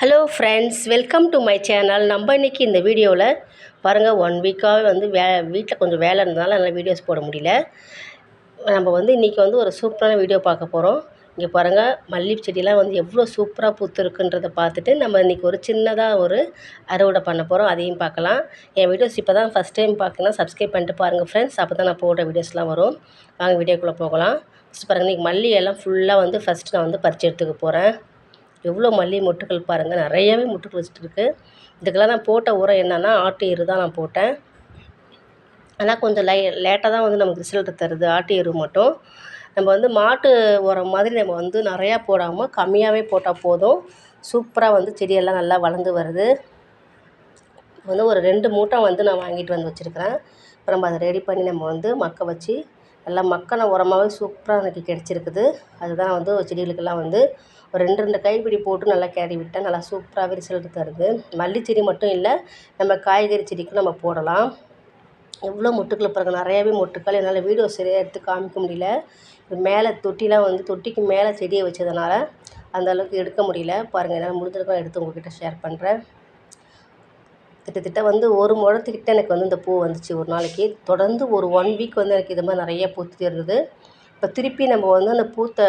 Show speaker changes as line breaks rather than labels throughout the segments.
Hello friends welcome to my channel நம்ம இன்றைக்கி இந்த வீடியோவில் பாருங்கள் ஒன் வீக்காகவே வந்து வே வீட்டில் கொஞ்சம் வேலை இருந்தாலும் என்னால் வீடியோஸ் போட முடியல. நம்ம வந்து இன்றைக்கி வந்து ஒரு சூப்பரான வீடியோ பார்க்க போகிறோம் இங்கே பாருங்கள் மல்லிகை செடியெலாம் வந்து எவ்வளோ சூப்பராக பூத்துருக்குன்றதை பார்த்துட்டு நம்ம இன்றைக்கி ஒரு சின்னதாக ஒரு அறுவடை பண்ண போகிறோம் அதையும் பார்க்கலாம். என் வீடியோஸ் இப்போ தான் ஃபஸ்ட் டைம் பார்க்கணும் சப்ஸ்கிரைப் பண்ணிட்டு பாருங்கள் ஃப்ரெண்ட்ஸ் அப்போ தான் நான் போடுற வீடியோஸ்லாம் வரும். வாங்க வீடியோக்குள்ளே போகலாம். ஃபஸ்ட் பாருங்கள் இன்றைக்கி மல்லியெல்லாம் ஃபுல்லாக வந்து ஃபஸ்ட்டு நான் வந்து பறித்து எடுத்துக்க போகிறேன் எவ்வளோ மல்லி மொட்டுக்கள் பாருங்கள் நிறையவே மொட்டுக்கள் வச்சுட்டுருக்கு. இதுக்கெல்லாம் நான் போட்ட உரம் என்னென்னா ஆட்டு எரு தான் நான் போட்டேன். ஆனால் கொஞ்சம் லை லேட்டாக தான் வந்து நமக்கு ரிசல்ட் தருது ஆட்டு எரு மட்டும். நம்ம வந்து மாட்டு உரம் மாதிரி நம்ம வந்து நிறையா போடாமல் கம்மியாகவே போட்டால் போதும். சூப்பராக வந்து செடியெல்லாம் நல்லா வளர்ந்து வருது. வந்து ஒரு ரெண்டு மூட்டை வந்து நான் வாங்கிட்டு வந்து வச்சுருக்கிறேன். இப்போ நம்ம அதை ரெடி பண்ணி நம்ம வந்து மக்க வச்சு நல்லா மக்கின உரமாகவே சூப்பராக எனக்கு கிடச்சிருக்குது. அதுதான் வந்து செடிகளுக்கெல்லாம் வந்து ஒரு ரெண்டு ரெண்டு கைப்பிடி போட்டு நல்லா கிளறி விட்டால் நல்லா சூப்பராகவே ரிசல்ட் தருது. மல்லி செடி மட்டும் இல்லை நம்ம காய்கறி செடிக்கும் நம்ம போடலாம். எவ்வளோ மொட்டுக்கள் பாருங்கள் நிறையாவே மொட்டுக்கள். என்னால் வீடியோ சரியாக எடுத்து காமிக்க முடியல. மேலே தொட்டிலாம் வந்து தொட்டிக்கு மேலே செடியை வச்சதுனால அந்த அளவுக்கு எடுக்க முடியல. பாருங்கள் என்னால் முடிஞ்சளவுக்கு எடுத்து உங்கள்கிட்ட ஷேர் பண்ணுறேன் கிட்டத்தட்ட வந்து ஒரு முழத்துக்கிட்ட எனக்கு வந்து இந்த பூ வந்துச்சு ஒரு நாளைக்கு. தொடர்ந்து ஒரு ஒன் வீக் வந்து எனக்கு இது மாதிரி நிறைய பூத்து இருந்தது இப்போ திருப்பி நம்ம வந்து அந்த பூத்தை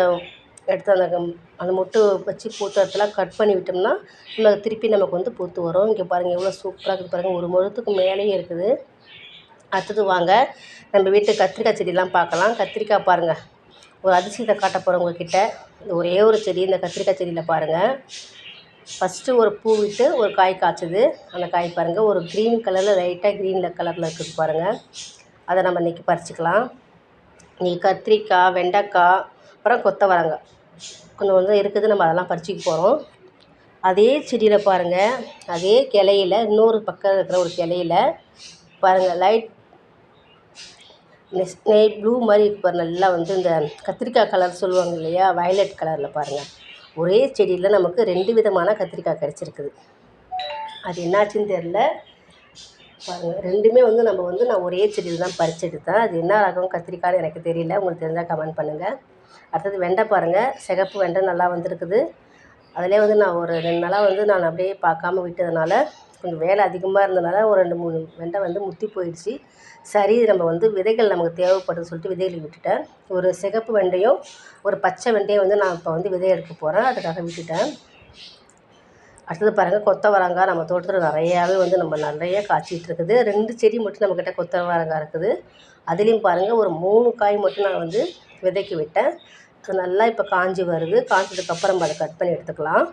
எடுத்து அந்த அந்த மொட்டு வச்சு பூத்த இடத்துல கட் பண்ணி விட்டோம்னா நம்ம திருப்பி நமக்கு வந்து பூத்து வரும். இங்கே பாருங்கள் எவ்வளோ சூப்பராக இருக்குது பாருங்கள் ஒரு முழத்துக்கு மேலேயே இருக்குது. அடுத்தது வாங்க நம்ம வீட்டு கத்திரிக்காய் செடியெலாம் பார்க்கலாம். கத்திரிக்காய் பாருங்கள் ஒரு அதிசயத்தை காட்ட போகிறேன் உங்கள்கிட்ட இந்த ஒரே ஒரு செடி இந்த கத்திரிக்காய் செடியில் பாருங்கள் ஃபஸ்ட்டு ஒரு பூ விட்டு ஒரு காய் காய்ச்சது. அந்த காய் பாருங்கள் ஒரு க்ரீன் கலரில் லைட்டாக க்ரீனில் கலரில் இருக்குது பாருங்கள் அதை நம்ம இன்றைக்கி பறிச்சிக்கலாம். இன்றைக்கி கத்திரிக்காய் வெண்டைக்காய் அப்புறம் கொத்தவரங்காய் கொஞ்சம் கொஞ்சம் இருக்குது நம்ம அதெல்லாம் பறிச்சுக்க போகிறோம் அதே செடியில் பாருங்கள் அதே கிளையில இன்னொரு பக்கம் இருக்கிற ஒரு கிளையில பாருங்கள் லைட் நெய் ப்ளூ மாதிரி பாரு நல்லா வந்து இந்த கத்திரிக்காய் கலர் சொல்லுவாங்க இல்லையா? வயலட் கலரில் பாருங்கள் ஒரே செடியில் நமக்கு ரெண்டு விதமான கத்திரிக்காய் கிடச்சிருக்குது அது என்னாச்சுன்னு தெரில பாருங்கள் ரெண்டுமே வந்து நம்ம வந்து நான் ஒரே செடியில் தான் பறிச்செடுத்தேன் அது என்ன ரகம் கத்திரிக்காய்னு எனக்கு தெரியல. உங்களுக்கு தெரிஞ்சால் கமெண்ட் பண்ணுங்கள் அடுத்தது வெண்டை பாருங்கள் சிகப்பு வெண்டை நல்லா வந்திருக்குது. அதிலே வந்து நான் ஒரு ரெண்டு நாளாக வந்து நான் அப்படியே பார்க்காம விட்டதுனால கொஞ்சம் வேலை அதிகமாக இருந்ததுனால ஒரு ரெண்டு மூணு வெண்டை வந்து முத்தி போயிடுச்சு. சரி நம்ம வந்து விதைகள் நமக்கு தேவைப்படுதுன்னு சொல்லிட்டு விதைகளை விட்டுட்டேன். ஒரு சிகப்பு வெண்டையும் ஒரு பச்சை வெண்டையும் வந்து நான் இப்போ வந்து விதை எடுக்க போகிறேன் அதுக்காக விட்டுட்டேன். அடுத்தது பாருங்கள் கொத்தவரங்காய் நம்ம தோட்டத்தில் நிறையாவே வந்து நம்ம நிறைய காய்ச்சிட்டு இருக்குது. ரெண்டு செடி மட்டும் நம்மக்கிட்ட கொத்தவரங்காய் இருக்குது. அதுலேயும் பாருங்கள் ஒரு மூணு காய் மட்டும் நான் வந்து விதைக்கு விட்டேன் நல்லா இப்போ காஞ்சி வருது. காஞ்சதுக்கப்புறம் அதை கட் பண்ணி எடுத்துக்கலாம்.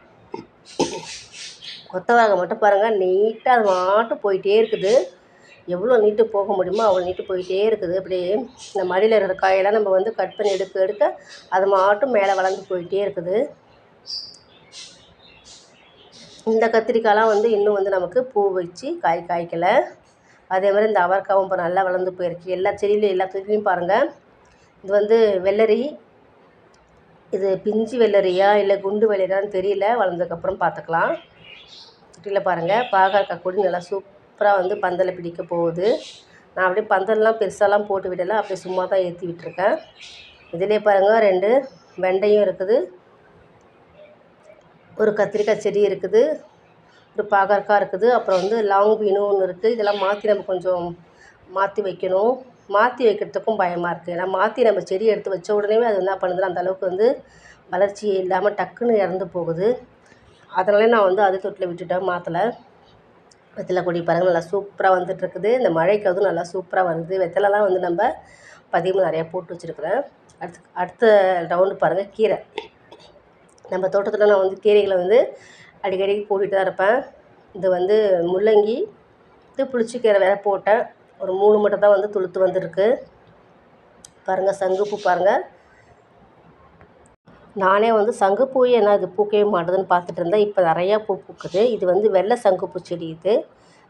கொத்தவரங்காய் மட்டும் பாருங்கள் நீட்டாக அது மாட்டும் போயிட்டே இருக்குது. எவ்வளோ நீட்டு போக முடியுமோ அவ்வளோ நீட்டு போயிட்டே இருக்குது. அப்படியே இந்த மடியில் இருக்கிற காயெல்லாம் நம்ம வந்து கட் பண்ணி எடுக்க எடுக்க அது மாட்டும் மேலே வளர்ந்து போயிட்டே இருக்குது. இந்த கத்திரிக்காயெலாம் வந்து இன்னும் வந்து நமக்கு பூ வச்சு காய் காய்க்கலை. அதே மாதிரி இந்த அவரைக்காவும் இப்போ நல்லா வளர்ந்து போயிருக்கு. எல்லா செடியிலையும் எல்லா செடியிலையும் பாருங்கள் இது வந்து வெள்ளரி. இது பிஞ்சு வெள்ளரியா இல்லை குண்டு வெள்ளரியான்னு தெரியல. வளர்ந்ததுக்கப்புறம் பார்த்துக்கலாம் தொட்டியில் பாருங்கள் பாகற்காய் கொடி நல்லா சூப்பராக வந்து பந்தலை பிடிக்க போகுது. நான் அப்படியே பந்தல்லாம் பெருசாலாம் போட்டு விடலை. அப்படியே சும்மா தான் ஏற்றி விட்டுருக்கேன். இதிலே பாருங்கள் ரெண்டு வெண்டையும் இருக்குது. ஒரு கத்திரிக்காய் செடி இருக்குது. ஒரு பாகற்காய் இருக்குது. அப்புறம் வந்து லாங் பீனும் ஒன்று இருக்குது இதெல்லாம் மாற்றி நம்ம கொஞ்சம் மாற்றி வைக்கணும். மாற்றி வைக்கிறதுக்கும் பயமாக இருக்குது ஏன்னா மாற்றி நம்ம செடி எடுத்து வச்ச உடனே அது என்ன பண்ணுதுன்னா அந்த அளவுக்கு வந்து வளர்ச்சி இல்லாமல் டக்குன்னு இறந்து போகுது. அதனாலே நான் வந்து அது தொட்டில் விட்டுட்டேன் மாற்றலை வெத்தலை கொடி பாருங்கள் நல்லா சூப்பராக வந்துட்டுருக்குது. இந்த மழைக்கு அதுவும் நல்லா சூப்பராக வருது. வெத்தலைலாம் வந்து நம்ம பதிவு நிறையா போட்டு வச்சுருக்குறேன். அடுத்து அடுத்த ரவுண்டு பாருங்கள் கீரை. நம்ம தோட்டத்தில் நான் வந்து கீரைகளை வந்து அடிக்கடி போட்டுகிட்டு தான் இருப்பேன். இது வந்து முள்ளங்கி இது புளிச்சக்கீரை வேறு போட்டேன். ஒரு மூணு மட்டும் தான் வந்து துளுத்து வந்திருக்கு. பாருங்கள் சங்குப்பூ பாருங்கள் நானே வந்து சங்குப்பூ என்ன இது பூக்கவே மாட்டுதுன்னு பார்த்துட்டு இருந்தேன். இப்போ நிறையா பூ பூக்குது. இது வந்து வெள்ளை சங்குப்பூ செடி இது.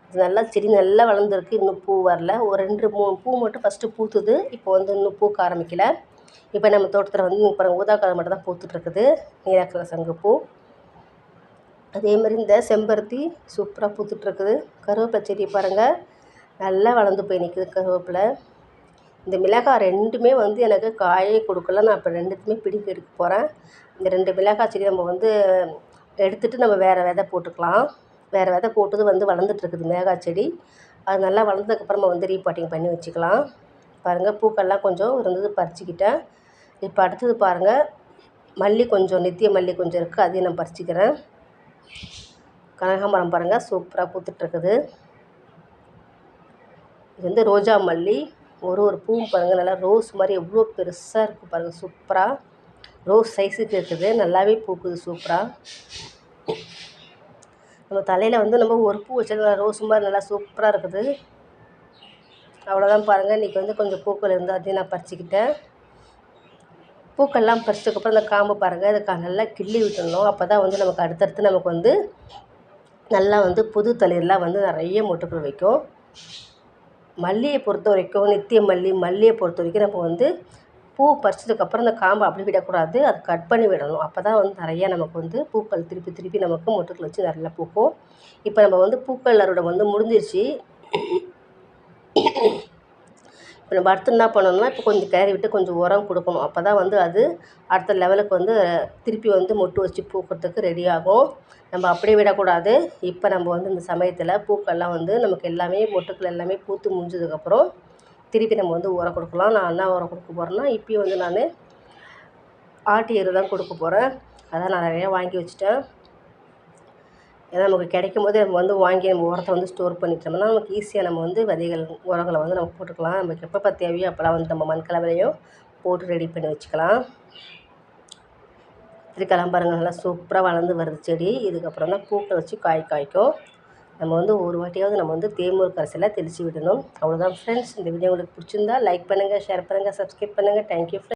இது நல்லா செடி நல்லா வளர்ந்துருக்கு. இன்னும் பூ வரல. ஒரு ரெண்டு மூணு பூ மட்டும் ஃபஸ்ட்டு பூத்துது. இப்போ வந்து இன்னும் பூக்க ஆரம்பிக்கல. இப்போ நம்ம தோட்டத்தில் வந்து பாருங்கள் ஊதா கலர் மட்டும் தான் பூத்துட்ருக்குது நீலா கலர் சங்குப்பூ. அதே மாதிரி இந்த செம்பருத்தி சூப்பராக பூத்துட்ருக்குது கருவேப்பிலை செடி பாருங்கள் நல்லா வளர்ந்து போய் நிற்கிது கருவேப்பிலை. இந்த மிளகாய் ரெண்டுமே வந்து எனக்கு காயே கொடுக்கல. நான் இப்போ ரெண்டுத்துமே பிடிக்க எடுக்க போகிறேன் இந்த ரெண்டு மிளகாய் செடி நம்ம வந்து எடுத்துகிட்டு நம்ம வேறு விதை போட்டுக்கலாம். வேறு விதை போட்டது வந்து வளர்ந்துட்டுருக்குது மிளகாய் செடி. அது நல்லா வளர்ந்ததுக்கப்புறமா வந்து ரீபாட்டிங் பண்ணி வச்சுக்கலாம். பாருங்கள் பூக்கள்லாம் கொஞ்சம் இருந்தது பறிச்சுக்கிட்டேன். இப்போ அடுத்தது பாருங்கள் மல்லி கொஞ்சம் நித்திய மல்லி கொஞ்சம் இருக்குது அதையும் நான் பறிச்சுக்கிறேன். கனகாம்பரம் பாருங்கள் சூப்பராக பூத்துட்ருக்குது இது வந்து ரோஜா மல்லி ஒரு ஒரு பூவும் பாருங்கள் நல்லா ரோஸ் மாதிரி எவ்வளோ பெருசாக இருக்குது பாருங்கள் சூப்பராக ரோஸ் சைஸுக்கு இருக்குது நல்லாவே பூக்குது சூப்பராக நம்ம தலையில் வந்து நம்ம ஒரு பூ வச்சா ரோஸ் மாதிரி நல்லா சூப்பராக இருக்குது. அவ்வளோதான் பாருங்கள் இன்றைக்கி வந்து கொஞ்சம் பூக்கள் இருந்து அதையும் நான் பறிச்சுக்கிட்டேன். பூக்கள்லாம் பறிச்சதுக்கப்புறம் அந்த காம்பு பாருங்கள் அதை நல்லா கிள்ளி விட்டுடணும். அப்போ தான் வந்து நமக்கு அடுத்தடுத்து நமக்கு வந்து நல்லா வந்து புது தளிர்லாம் வந்து நிறைய மொட்டுக்கள் வைக்கும். மல்லியை பொறுத்த வரைக்கும் நித்திய மல்லி மல்லியை பொறுத்த வரைக்கும் நம்ம வந்து பூ பறிச்சதுக்கப்புறம் அந்த காம்பை அப்படி விடக்கூடாது. அது கட் பண்ணி விடணும். அப்போ தான் வந்து நிறையா நமக்கு வந்து பூக்கள் திருப்பி திருப்பி நமக்கு மொட்டுக்கள் வச்சு நிறையா பூக்கும். இப்போ நம்ம வந்து பூக்கள் அறுவடை வந்து முடிஞ்சிருச்சு. இப்போ நம்ம அடுத்து என்ன பண்ணணும்னா இப்போ கொஞ்சம் கிளறி விட்டு கொஞ்சம் உரம் கொடுக்கணும். அப்போ தான் வந்து அது அடுத்த லெவலுக்கு வந்து திருப்பி வந்து மொட்டு வச்சு பூக்கிறதுக்கு ரெடி ஆகும். நம்ம அப்படியே விடக்கூடாது. இப்போ நம்ம வந்து இந்த சமயத்தில் பூக்கள்லாம் வந்து நமக்கு எல்லாமே மொட்டுக்கள் எல்லாமே பூத்து முடிஞ்சதுக்கப்புறம் திருப்பி நம்ம வந்து உரம் கொடுக்கலாம். நான் என்ன உரம் கொடுக்க போகிறேன்னா இப்போயும் வந்து நான் ஆட்டு எரு தான் கொடுக்க போகிறேன் அதான் நான் நிறையா வாங்கி வச்சுட்டேன். ஏன்னா நமக்கு கிடைக்கும் போது நம்ம வந்து வாங்கி நம்ம உரத்தை வந்து ஸ்டோர் பண்ணிட்டோம்னா நமக்கு ஈஸியாக நம்ம வந்து விதைகள் உரங்களை வந்து நம்ம போட்டுக்கலாம். நமக்கு எப்பப்போ தேவையோ அப்போல்லாம் வந்து நம்ம மண் கலவையும் போட்டு ரெடி பண்ணி வச்சுக்கலாம். கத்திரிக்காய்லாம் பாருங்கள் நல்லா சூப்பராக வளர்ந்து வருது செடி. இதுக்கப்புறம் தான் பூக்கள் வச்சு காய் காய்க்கும். நம்ம வந்து ஒரு வாட்டியாவது நம்ம வந்து தேமூர் கரைசலை தெளித்து விடணும். அவ்வளோதான் ஃப்ரெண்ட்ஸ் இந்த வீடியோ உங்களுக்கு பிடிச்சிருந்தா லைக் பண்ணுங்கள் ஷேர் பண்ணுங்கள் சப்ஸ்கிரைப் பண்ணுங்கள் தேங்க்யூ ஃப்ரெண்ட்ஸ்